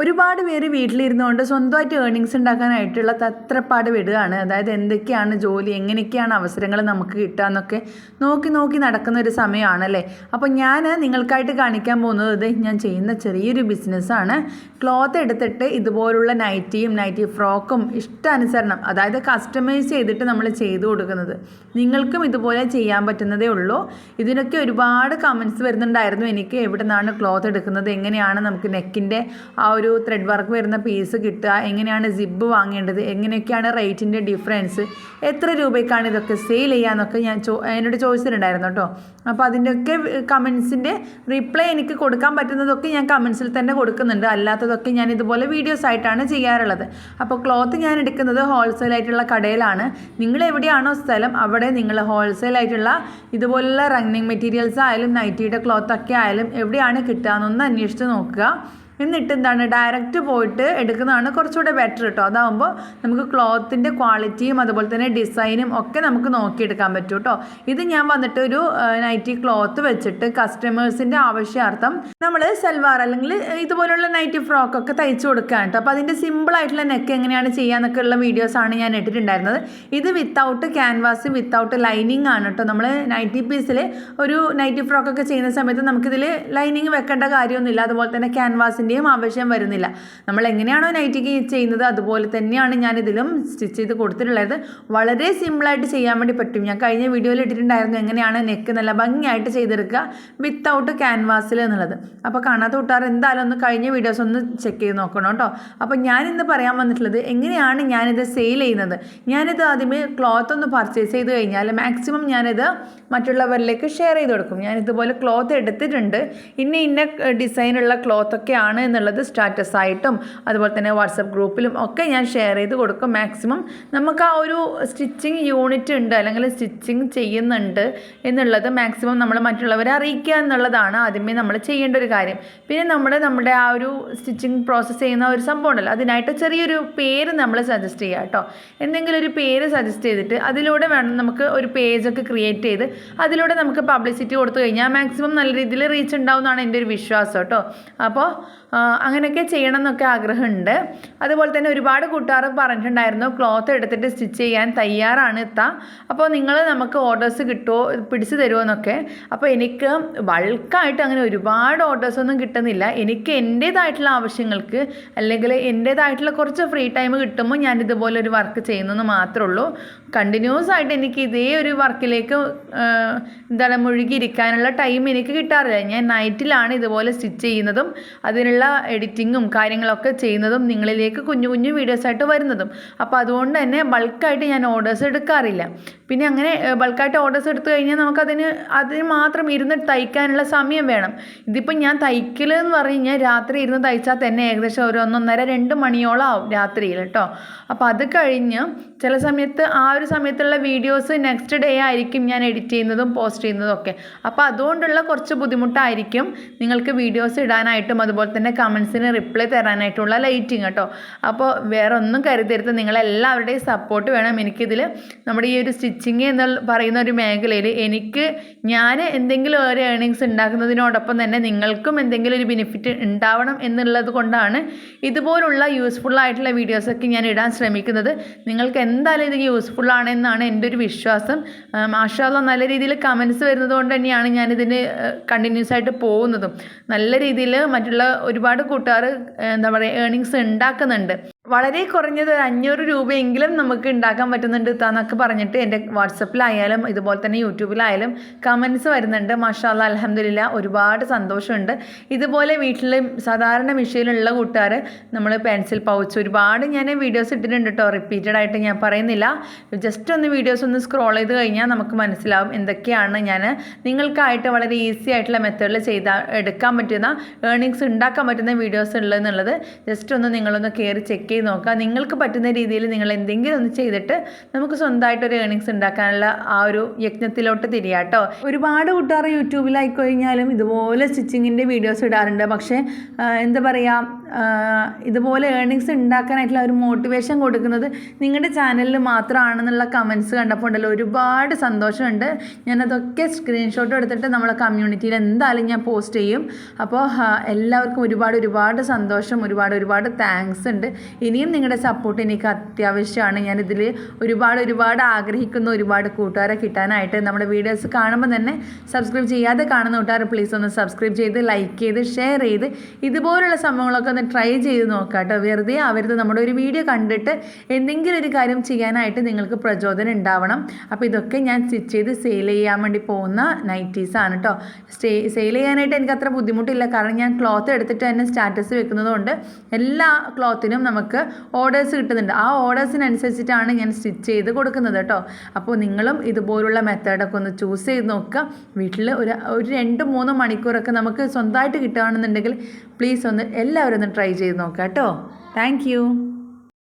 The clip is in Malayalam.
ഒരുപാട് പേര് വീട്ടിലിരുന്നുകൊണ്ട് സ്വന്തമായിട്ട് ഏർണിങ്സ് ഉണ്ടാക്കാനായിട്ടുള്ള തത്രപ്പാട് വിടുകയാണ്. അതായത് എന്തൊക്കെയാണ് ജോലി എങ്ങനെയൊക്കെയാണ് അവസരങ്ങൾ നമുക്ക് കിട്ടുക എന്നൊക്കെ നോക്കി നോക്കി നടക്കുന്ന ഒരു സമയമാണല്ലേ? അപ്പോൾ ഞാൻ നിങ്ങൾക്കായിട്ട് കാണിക്കാൻ പോകുന്നത് ഇത് ഞാൻ ചെയ്യുന്ന ചെറിയൊരു ബിസിനസ്സാണ് ക്ലോത്ത് എടുത്തിട്ട് ഇതുപോലുള്ള നൈറ്റിയും നൈറ്റി ഫ്രോക്കും ഇഷ്ടാനുസരണം അതായത് കസ്റ്റമൈസ് ചെയ്തിട്ട് നമ്മൾ ചെയ്തു കൊടുക്കുന്നത്. നിങ്ങൾക്കും ഇതുപോലെ ചെയ്യാൻ പറ്റുന്നതേ ഉള്ളൂ. ഇതിനൊക്കെ ഒരുപാട് കമൻസ് വരുന്നുണ്ടായിരുന്നു. എനിക്ക് എവിടെ നിന്നാണ് ക്ലോത്ത് എടുക്കുന്നത്? എങ്ങനെയാണ് നമുക്ക് നെക്കിന്റെ ആ ഒരു ത്രെഡ് വർക്ക് വരുന്ന പീസ് കിട്ടുക എങ്ങനെയാണ് സിബ് വാങ്ങേണ്ടത് എങ്ങനെയൊക്കെയാണ് റേറ്റിന്റെ ഡിഫറൻസ് എത്ര രൂപയ്ക്കാണ് ഇതൊക്കെ സെയിൽ ചെയ്യാന്നൊക്കെ ഞാൻ ചോ എന്നോട് ചോദിച്ചിട്ടുണ്ടായിരുന്നു കേട്ടോ. അപ്പോൾ അതിന്റെയൊക്കെ കമൻസിന്റെ റിപ്ലൈ എനിക്ക് കൊടുക്കാൻ പറ്റുന്നതൊക്കെ ഞാൻ കമൻസിൽ തന്നെ കൊടുക്കുന്നുണ്ട്. അല്ലാത്തതൊക്കെ ഞാൻ ഇതുപോലെ വീഡിയോസ് ആയിട്ടാണ് ചെയ്യാറുള്ളത്. അപ്പോൾ ക്ലോത്ത് ഞാൻ എടുക്കുന്നത് ഹോൾസെയിൽ ആയിട്ടുള്ള കടയിലാണ്. നിങ്ങൾ എവിടെയാണോ സ്ഥലം അവിടെ നിങ്ങൾ ഹോൾസെയിൽ ആയിട്ടുള്ള ഇതുപോലുള്ള റണ്ണിങ് മെറ്റീരിയൽസ് ആയാലും നൈറ്റിയുടെ ക്ലോത്തൊക്കെ ആയാലും എവിടെയാണ് കിട്ടുക എന്നൊന്ന് അന്വേഷിച്ച് നോക്കുക. എന്നിട്ട് എന്താണ് ഡയറക്റ്റ് പോയിട്ട് എടുക്കുന്നതാണ് കുറച്ചുകൂടെ ബെറ്റർ കേട്ടോ അതാകുമ്പോൾ നമുക്ക് ക്ലോത്തിന്റെ ക്വാളിറ്റിയും അതുപോലെ തന്നെ ഡിസൈനും ഒക്കെ നമുക്ക് നോക്കിയെടുക്കാൻ പറ്റും കേട്ടോ ഇത് ഞാൻ വന്നിട്ട് ഒരു നൈറ്റി ക്ലോത്ത് വെച്ചിട്ട് കസ്റ്റമേഴ്സിന്റെ ആവശ്യാർത്ഥം നമ്മൾ സൽവാർ അല്ലെങ്കിൽ ഇതുപോലുള്ള നൈറ്റി ഫ്രോക്ക് ഒക്കെ തയ്ച്ചു കൊടുക്കുകയാണ് കേട്ടോ അപ്പോൾ അതിന്റെ ആയിട്ടുള്ള നെക്ക് എങ്ങനെയാണ് ചെയ്യാന്നൊക്കെ ഉള്ള വീഡിയോസാണ് ഞാൻ ഇട്ടിട്ടുണ്ടായിരുന്നത്. ഇത് വിത്തൗട്ട് ക്യാൻവാസ് വിത്തൗട്ട് ലൈനിങ് ആണ് കേട്ടോ നമ്മൾ നൈറ്റി പീസിൽ ഒരു നൈറ്റി ഫ്രോക്കൊക്കെ ചെയ്യുന്ന സമയത്ത് നമുക്കിതിൽ ലൈനിങ് വെക്കേണ്ട കാര്യമൊന്നുമില്ല. അതുപോലെ തന്നെ ക്യാൻവാസിന്റെയും ആവശ്യം വരുന്നില്ല. നമ്മൾ എങ്ങനെയാണോ നൈറ്റിക്ക് ചെയ്യുന്നത് അതുപോലെ തന്നെയാണ് ഞാൻ ഇതിലും സ്റ്റിച്ച് ചെയ്ത് കൊടുത്തിട്ടുള്ളത്. വളരെ സിമ്പിളായിട്ട് ചെയ്യാൻ വേണ്ടി പറ്റും. ഞാൻ കഴിഞ്ഞ വീഡിയോയിൽ ഇട്ടിട്ടുണ്ടായിരുന്നു എങ്ങനെയാണ് നെക്ക് നല്ല ഭംഗിയായിട്ട് ചെയ്തെടുക്കുക വിത്തൗട്ട് ക്യാൻവാസിൽ എന്നുള്ളത്. അപ്പോൾ കാണാത്ത കൂട്ടുകാർ എന്തായാലും ഒന്ന് കഴിഞ്ഞ വീഡിയോസ് ഒന്ന് ചെക്ക് ചെയ്ത് നോക്കണം കേട്ടോ. അപ്പോൾ ഞാനിന്ന് പറയാൻ വന്നിട്ടുള്ളത് എങ്ങനെയാണ് ഞാനിത് സെയിൽ ചെയ്യുന്നത്? ഞാനിത് ആദ്യമേ ക്ലോത്ത് ഒന്ന് പർച്ചേസ് ചെയ്ത് കഴിഞ്ഞാൽ മാക്സിമം ഞാനിത് മറ്റുള്ളവരിലേക്ക് ഷെയർ ചെയ്ത് കൊടുക്കും. ഞാൻ ഇതുപോലെ ക്ലോത്ത് എടുത്തിട്ടുണ്ട്. ഇന്ന ഇന്ന ഡിസൈനുള്ള ക്ലോത്തൊക്കെയാണ് എന്നുള്ളത് സ്റ്റാറ്റസ് ആയിട്ടും അതുപോലെ തന്നെ വാട്സപ്പ് ഗ്രൂപ്പിലും ഒക്കെ ഞാൻ ഷെയർ ചെയ്ത് കൊടുക്കും. മാക്സിമം നമുക്ക് ആ ഒരു സ്റ്റിച്ചിങ് യൂണിറ്റ് ഉണ്ട് അല്ലെങ്കിൽ സ്റ്റിച്ചിങ് ചെയ്യുന്നുണ്ട് എന്നുള്ളത് മാക്സിമം നമ്മൾ മറ്റുള്ളവരെ അറിയിക്കുക എന്നുള്ളതാണ് ആദ്യമേ നമ്മൾ ചെയ്യേണ്ട ഒരു കാര്യം. പിന്നെ നമ്മൾ നമ്മുടെ ആ ഒരു സ്റ്റിച്ചിങ് പ്രോസസ്സ് ചെയ്യുന്ന ഒരു സംഭവം ഉണ്ടല്ലോ അതിനായിട്ട് ചെറിയൊരു പേര് നമ്മൾ സജസ്റ്റ് ചെയ്യുക കേട്ടോ. എന്തെങ്കിലും ഒരു പേര് സജസ്റ്റ് ചെയ്തിട്ട് അതിലൂടെ വേണം നമുക്ക് ഒരു പേജൊക്കെ ക്രിയേറ്റ് ചെയ്ത് അതിലൂടെ നമുക്ക് പബ്ലിസിറ്റി കൊടുത്തു കഴിഞ്ഞാൽ മാക്സിമം നല്ല രീതിയിൽ റീച്ച് ഉണ്ടാവും എന്നാണ് എന്റെ ഒരു വിശ്വാസം കേട്ടോ. അപ്പോൾ അങ്ങനെയൊക്കെ ചെയ്യണം എന്നൊക്കെ ആഗ്രഹമുണ്ട്. അതുപോലെ തന്നെ ഒരുപാട് കൂട്ടുകാർ പറഞ്ഞിട്ടുണ്ടായിരുന്നു ക്ലോത്ത് എടുത്തിട്ട് സ്റ്റിച്ച് ചെയ്യാൻ തയ്യാറാണ് ഇത്ത. അപ്പോൾ നിങ്ങൾ നമുക്ക് ഓർഡേഴ്സ് കിട്ടുമോ പിടിച്ചു തരുമോ എന്നൊക്കെ അപ്പോൾ എനിക്ക് ബൾക്കായിട്ട് അങ്ങനെ ഒരുപാട് ഓർഡേഴ്സ് ഒന്നും കിട്ടുന്നില്ല. എനിക്ക് എന്റേതായിട്ടുള്ള ആവശ്യങ്ങൾക്ക് അല്ലെങ്കിൽ എന്റേതായിട്ടുള്ള കുറച്ച് ഫ്രീ ടൈം കിട്ടുമ്പോൾ ഞാൻ ഇതുപോലെ ഒരു വർക്ക് ചെയ്യുന്നെന്ന് മാത്രമേ ഉള്ളൂ കണ്ടിന്യൂസ് ആയിട്ട് എനിക്ക് ഇതേ ഒരു വർക്കിലേക്ക് എന്താണ് മുഴുകിയിരിക്കാനുള്ള ടൈം എനിക്ക് കിട്ടാറില്ല. ഞാൻ നൈറ്റിലാണ് ഇതുപോലെ സ്റ്റിച്ച് ചെയ്യുന്നതും അതിനുള്ള എഡിറ്റിങ്ങും കാര്യങ്ങളൊക്കെ ചെയ്യുന്നതും നിങ്ങളിലേക്ക് കുഞ്ഞു കുഞ്ഞു വീഡിയോസായിട്ട് വരുന്നതും. അപ്പോൾ അതുകൊണ്ട് തന്നെ ബൾക്കായിട്ട് ഞാൻ ഓർഡേഴ്സ് എടുക്കാറില്ല. പിന്നെ അങ്ങനെ ബൾക്കായിട്ട് ഓർഡേഴ്സ് എടുത്തു കഴിഞ്ഞാൽ നമുക്കതിന് അതിന് മാത്രം ഇരുന്ന് തയ്ക്കാനുള്ള സമയം വേണം. ഇതിപ്പോൾ ഞാൻ തയ്ക്കൽ എന്ന് പറഞ്ഞു കഴിഞ്ഞാൽ രാത്രി ഇരുന്ന് തയ്ച്ചാൽ തന്നെ ഏകദേശം ഒരു ഒന്നൊന്നര രണ്ട് മണിയോളം ആവും രാത്രിയിൽ കേട്ടോ. അപ്പോൾ അത് കഴിഞ്ഞ് ചില സമയത്ത് ആ ഒരു സമയത്തുള്ള വീഡിയോസ് നെക്സ്റ്റ് ഡേ ആയിരിക്കും ഞാൻ എഡിറ്റ് ചെയ്യുന്നതും പോസ്റ്റ് ചെയ്യുന്നതും ഒക്കെ. അപ്പോൾ അതുകൊണ്ടുള്ള കുറച്ച് ബുദ്ധിമുട്ടായിരിക്കും നിങ്ങൾക്ക് വീഡിയോസ് ഇടാനായിട്ടും അതുപോലെ തന്നെ കമൻസിന് റിപ്ലൈ തരാനായിട്ടുള്ള ലൈറ്റിങ് കേട്ടോ. അപ്പോൾ വേറെ ഒന്നും കരുതരുത്. നിങ്ങളെല്ലാവരുടെയും സപ്പോർട്ട് വേണം. എനിക്കിതിൽ നമ്മുടെ ഈ ഒരു സ്റ്റിച്ചിങ് എന്ന് പറയുന്ന ഒരു മേഖലയിൽ എനിക്ക് ഞാൻ എന്തെങ്കിലും ഒരു ഏണിങ്സ് ഉണ്ടാക്കുന്നതിനോടൊപ്പം തന്നെ നിങ്ങൾക്കും എന്തെങ്കിലും ഒരു ബെനിഫിറ്റ് ഉണ്ടാവണം എന്നുള്ളത് കൊണ്ടാണ് ഇതുപോലുള്ള യൂസ്ഫുൾ ആയിട്ടുള്ള വീഡിയോസൊക്കെ ഞാൻ ഇടാൻ ശ്രമിക്കുന്നത്. നിങ്ങൾക്ക് എന്തായാലും ഇത് യൂസ്ഫുൾ ആണെന്നാണ് എന്റെ ഒരു വിശ്വാസം. മാഷാല്ല നല്ല രീതിയിൽ കമൻസ് വരുന്നത് കൊണ്ട് തന്നെയാണ് ഞാനിതിന് കണ്ടിന്യൂസ് ആയിട്ട് പോകുന്നതും. നല്ല രീതിയിൽ മറ്റുള്ള ഒരുപാട് കൂട്ടുകാർ എന്താ പറയുക ഏണിങ്സ് ഉണ്ടാക്കുന്നുണ്ട്. വളരെ കുറഞ്ഞത് ഒരു അഞ്ഞൂറ് രൂപയെങ്കിലും നമുക്ക് ഉണ്ടാക്കാൻ പറ്റുന്നുണ്ട് താന്നൊക്കെ പറഞ്ഞിട്ട് എന്റെ വാട്സപ്പിലായാലും ഇതുപോലെ തന്നെ യൂട്യൂബിലായാലും കമൻസ് വരുന്നുണ്ട്. മാഷാല്ല അലഹമില്ല ഒരുപാട് സന്തോഷമുണ്ട്. ഇതുപോലെ വീട്ടിൽ സാധാരണ മിഷീലുള്ള കൂട്ടുകാർ നമ്മൾ പെൻസിൽ പൗച്ച് ഒരുപാട് ഞാൻ വീഡിയോസ് ഇട്ടിട്ടുണ്ട് കേട്ടോ റിപ്പീറ്റഡ് ആയിട്ട് ഞാൻ പറയുന്നില്ല. ജസ്റ്റ് ഒന്ന് വീഡിയോസ് ഒന്ന് സ്ക്രോൾ ചെയ്ത് കഴിഞ്ഞാൽ നമുക്ക് മനസ്സിലാവും എന്തൊക്കെയാണ് ഞാൻ നിങ്ങൾക്കായിട്ട് വളരെ ഈസി ആയിട്ടുള്ള മെത്തേഡിൽ ചെയ്ത എടുക്കാൻ പറ്റുന്ന ഏർണിങ്സ് ഉണ്ടാക്കാൻ പറ്റുന്ന വീഡിയോസ് ഉള്ളതെന്നുള്ളത് ജസ്റ്റ് ഒന്ന് നിങ്ങളൊന്ന് കയറി ചെക്ക് ചെയ്ത് നോക്കുക നിങ്ങൾക്ക് പറ്റുന്ന രീതിയിൽ നിങ്ങൾ എന്തെങ്കിലും ഒന്ന് ചെയ്തിട്ട് നമുക്ക് സ്വന്തമായിട്ട് ഒരു ഏണിങ്സ് ഉണ്ടാക്കാനുള്ള ആ ഒരു യജ്ഞത്തിലോട്ട് തിരിയാട്ടോ ഒരുപാട് കൂട്ടുകാർ യൂട്യൂബിലായി കഴിഞ്ഞാലും ഇതുപോലെ സ്റ്റിച്ചിങ്ങിന്റെ വീഡിയോസ് ഇടാറുണ്ട്. പക്ഷേ എന്താ പറയുക ഇതുപോലെ ഏർണിങ്സ് ഉണ്ടാക്കാനായിട്ടുള്ള ഒരു മോട്ടിവേഷൻ കൊടുക്കുന്നത് നിങ്ങളുടെ ചാനലിൽ മാത്രമാണെന്നുള്ള കമൻസ് കണ്ടപ്പോൾ ഉണ്ടല്ലോ. ഒരുപാട് സന്തോഷമുണ്ട്. ഞാനതൊക്കെ സ്ക്രീൻഷോട്ട് എടുത്തിട്ട് നമ്മളെ കമ്മ്യൂണിറ്റിയിൽ എന്തായാലും ഞാൻ പോസ്റ്റ് ചെയ്യും. അപ്പോൾ എല്ലാവർക്കും ഒരുപാട് ഒരുപാട് സന്തോഷം ഒരുപാട് ഒരുപാട് താങ്ക്സ് ഉണ്ട്. ഇനിയും നിങ്ങളുടെ സപ്പോർട്ട് എനിക്ക് അത്യാവശ്യമാണ്. ഞാനിതിൽ ഒരുപാട് ഒരുപാട് ആഗ്രഹിക്കുന്ന. ഒരുപാട് കൂട്ടുകാരെ കിട്ടാനായിട്ട്. നമ്മുടെ വീഡിയോസ് കാണുമ്പോൾ തന്നെ സബ്സ്ക്രൈബ് ചെയ്യാതെ കാണുന്ന കൂട്ടുകാർ പ്ലീസ് ഒന്ന് സബ്സ്ക്രൈബ് ചെയ്ത് ലൈക്ക് ചെയ്ത് ഷെയർ ചെയ്ത് ഇതുപോലുള്ള സംഭവങ്ങളൊക്കെ ഒന്ന് ട്രൈ ചെയ്ത് നോക്കാം കേട്ടോ വെറുതെ അവരത് നമ്മുടെ ഒരു വീഡിയോ കണ്ടിട്ട് എന്തെങ്കിലും ഒരു കാര്യം ചെയ്യാനായിട്ട് നിങ്ങൾക്ക് പ്രചോദനം ഉണ്ടാവണം. അപ്പോൾ ഇതൊക്കെ ഞാൻ സ്റ്റിച്ച് ചെയ്ത് സെയിൽ ചെയ്യാൻ വേണ്ടി പോകുന്ന നൈറ്റീസാണ് കേട്ടോ സ്റ്റേ സെയിൽ ചെയ്യാനായിട്ട് എനിക്ക് അത്ര ബുദ്ധിമുട്ടില്ല. കാരണം ഞാൻ ക്ലോത്ത് എടുത്തിട്ട് തന്നെ സ്റ്റാറ്റസ് വെക്കുന്നതുകൊണ്ട് എല്ലാ ക്ലോത്തിനും നമുക്ക് ഓർഡേഴ്സ് കിട്ടുന്നുണ്ട്. ആ ഓർഡേഴ്സിനനുസരിച്ചിട്ടാണ് ഞാൻ സ്റ്റിച്ച് ചെയ്ത് കൊടുക്കുന്നത് കേട്ടോ. അപ്പോൾ നിങ്ങളും ഇതുപോലുള്ള മെത്തേഡൊക്കെ ഒന്ന് ചൂസ് ചെയ്ത് നോക്കുക. വീട്ടിൽ ഒരു ഒരു രണ്ട് മൂന്ന് മണിക്കൂറൊക്കെ നമുക്ക് സ്വന്തമായിട്ട് കിട്ടുകയാണെന്നുണ്ടെങ്കിൽ പ്ലീസ് ഒന്ന് എല്ലാവരും ഒന്ന് ട്രൈ ചെയ്ത് നോക്കാം കേട്ടോ. താങ്ക്